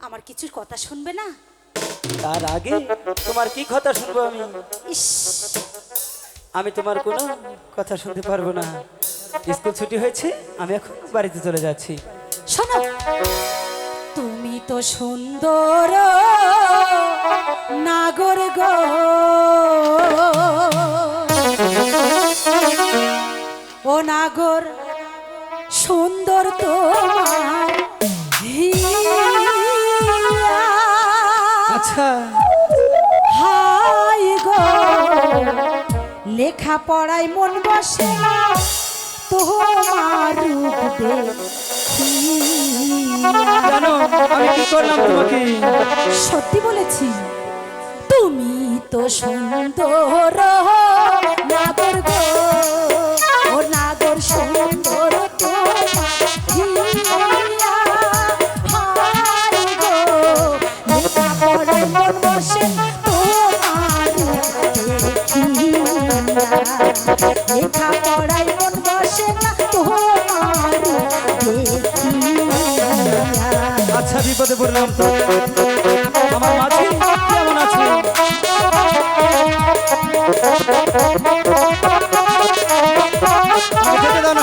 আমার কিছুর কথা শুনবে না? তার আগে তোমার কি কথা শুনব আমি? ইস। আমি তোমার কোনো কথা শুনতে পারব না। স্কুল ছুটি হয়েছে আমি এখন বাড়িতে চলে যাচ্ছি। শোনো। তুমি তো সুন্দর নাগর গো। ও নাগর সুন্দর তোমার আচ্ছা। হাই গো লেখা পড়ায় মন বসে না তোমার জানো আমি কি করলাম তোমাকে? সত্যি বলেছি তুমি তো সুন্দর নাগর গো। মন বসে তোমার দেখিয়া। লেখাপড়ায় মন বসে আচ্ছা বিপদে পড়লাম তো। আমার মাঝে কেমন আছে? আমাকে দাও না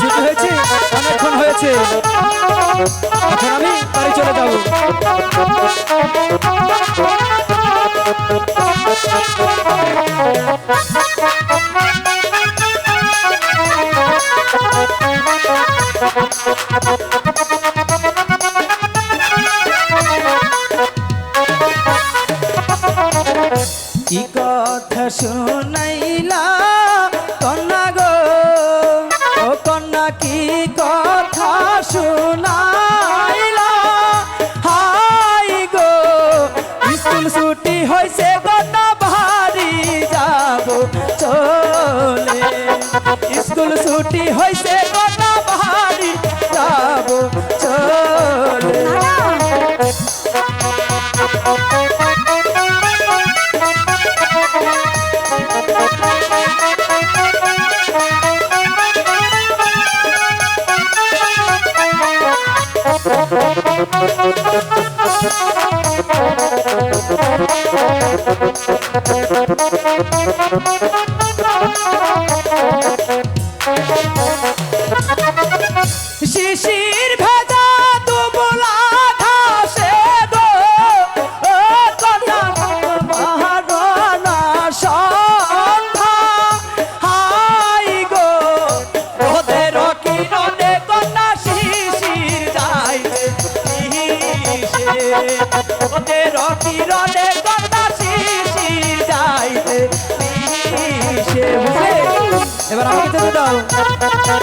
ছুটি হয়েছে অনেকক্ষণ হয়েছে। এখন আমি বাড়ি চলে যাব। কথা শোনাইলা স্কুল ছুটি হয়েছে কন্যা শিশির ইসে। বুঝলে? এবার আমাকে যেতে দাও তোমায়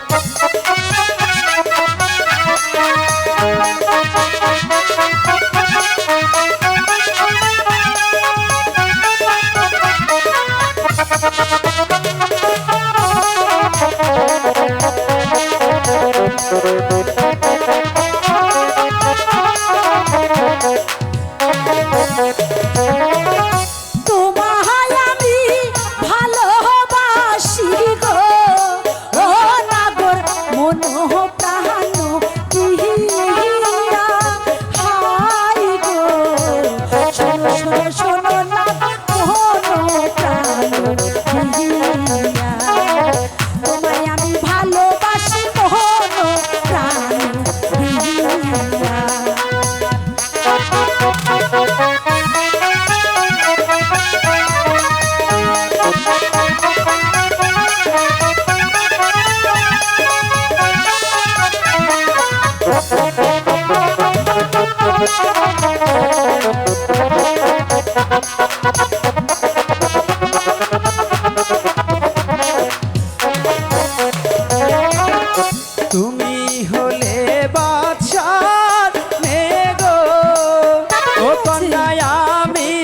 আমি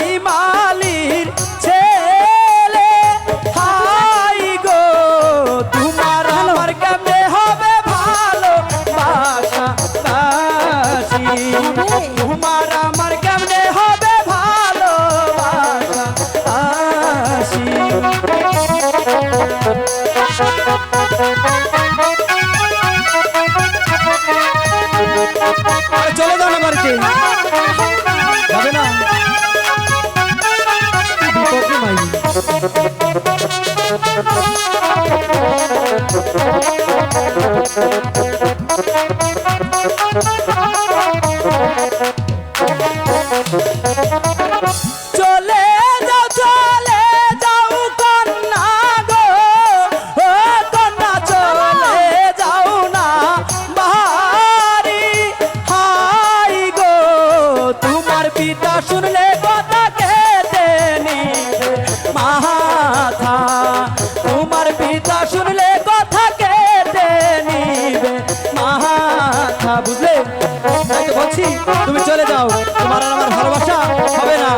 তোমার আর আমার ভালোবাসা হবে না।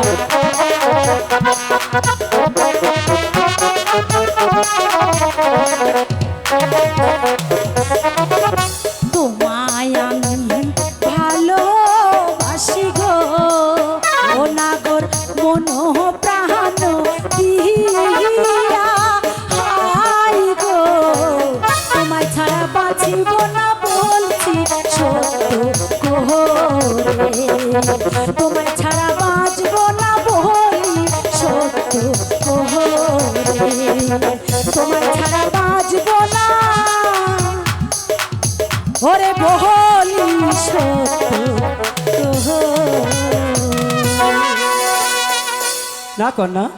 ওরে বহলি সত্য। না কন্যা।